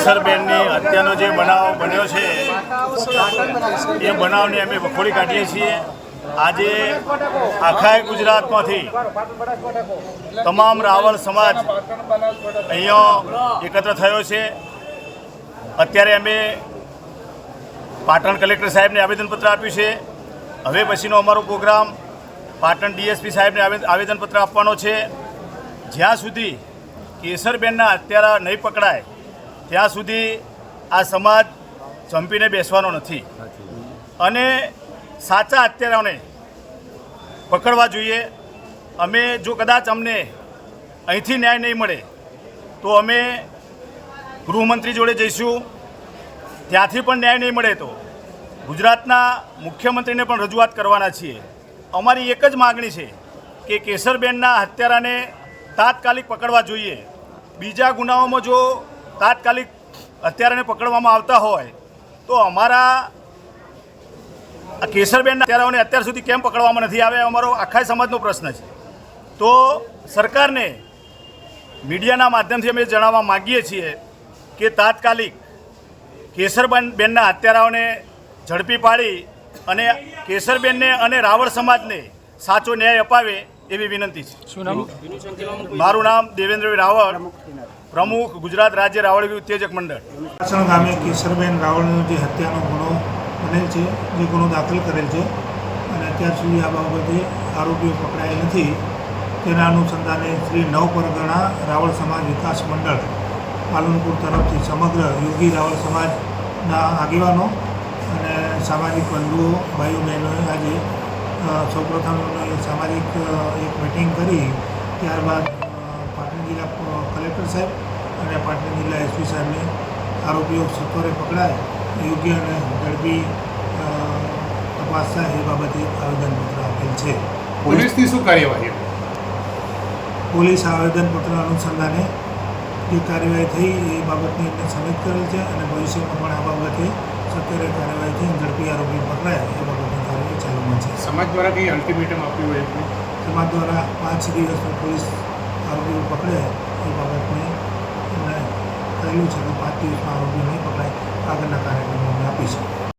કેસરબેનની હત્યાનો જે બનાવ બન્યો છે, એ બનાવને અમે વખોડી કાઢીએ છીએ. આજે આખા ગુજરાતમાંથી તમામ રાવળ સમાજ અહીંયા એકત્ર થયો છે. અત્યારે અમે પાટણ કલેક્ટર સાહેબને આવેદનપત્ર આપ્યું છે. હવે પછીનો અમારો પ્રોગ્રામ પાટણ ડીએસપી સાહેબને આવેદ- આવેદનપત્ર આપવાનો છે. જ્યાં સુધી કેસરબેનના અત્યારે નહીં પકડાય ત્યાં સુધી આ સમાજ ચંપીને બેસવાનો નથી. અને સાચા હત્યારાઓને પકડવા જોઈએ. અમે જો કદાચ અમને અહીંથી ન્યાય નહીં મળે, તો અમે ગૃહમંત્રી જોડે જઈશું. ત્યાંથી પણ ન્યાય નહીં મળે તો ગુજરાતના મુખ્યમંત્રીને પણ રજૂઆત કરવાના છીએ. અમારી એક જ માગણી છે કે કેસરબેનના હત્યારાને તાત્કાલિક પકડવા જોઈએ. બીજા ગુનાઓમાં જો તાત્કાલિક હત્યારાને પકડવામાં આવતા હોય, તો અમારા આ કેસરબેનના હત્યારાઓને અત્યાર સુધી કેમ પકડવામાં નથી આવ્યા અમારો આખા સમાજનો પ્રશ્ન છે. તો સરકારને મીડિયાના માધ્યમથી અમે જણાવવા માગીએ છીએ કે તાત્કાલિક કેસરબેન બેનના હત્યારાઓને ઝડપી પાડી અને કેસરબેનને અને રાવળ સમાજને સાચો ન્યાય અપાવે એવી વિનંતી છે. શું નામ? મારું નામ દેવેન્દ્ર રાવળ પ્રમુખ ગુજરાત રાજ્ય રાવળ ઉત્તેજક મંડળ. ગામે કેશરબેન રાવળનો જે હત્યાનો ગુનો બનેલ છે જે ગુનો દાખલ કરેલ છે અને અત્યાર સુધી આ બાબતે આરોપીઓ પકડાયેલ નથી તેના અનુસંધાને શ્રી નવ પરગણા રાવળ સમાજ વિકાસ મંડળ પાલનપુર તરફથી સમગ્ર યોગી રાવળ સમાજના આગેવાનો અને સામાજિક બંધુઓ ભાઈઓ બહેનોએ આજે સૌપ્રથમ સામાજિક એક મિટિંગ કરી. ત્યારબાદ પાટણ જિલ્લા કલેક્ટર સાહેબ અને પાટણ જિલ્લા એસપી સાહેબને આરોપીઓ સત્વરે પકડાય યોગ્ય અને ઝડપી તપાસ થાય એ બાબતે આવેદનપત્ર આપેલ છે. પોલીસની શું કાર્યવાહી પોલીસ આવેદનપત્ર અનુસંધાને જે કાર્યવાહી થઈ એ બાબતની એમને સમિત કરેલ છે અને ભવિષ્યમાં પણ આ બાબતે સત્વરે કાર્યવાહી થઈ ઝડપી આરોપી પકડાય ચાલુમાં છે. સમાજ દ્વારા કઈ અલ્ટિમેટમ આપ્યું હોય એટલે સમાજ દ્વારા પાંચ દિવસમાં પોલીસ આરોપીઓ પકડે એ બાબતને એમણે કહેલું છે કે પાંચ દિવસમાં આરોપીઓ નહીં પકડાય. આગળના કાર્યક્રમો અમે આપીશું.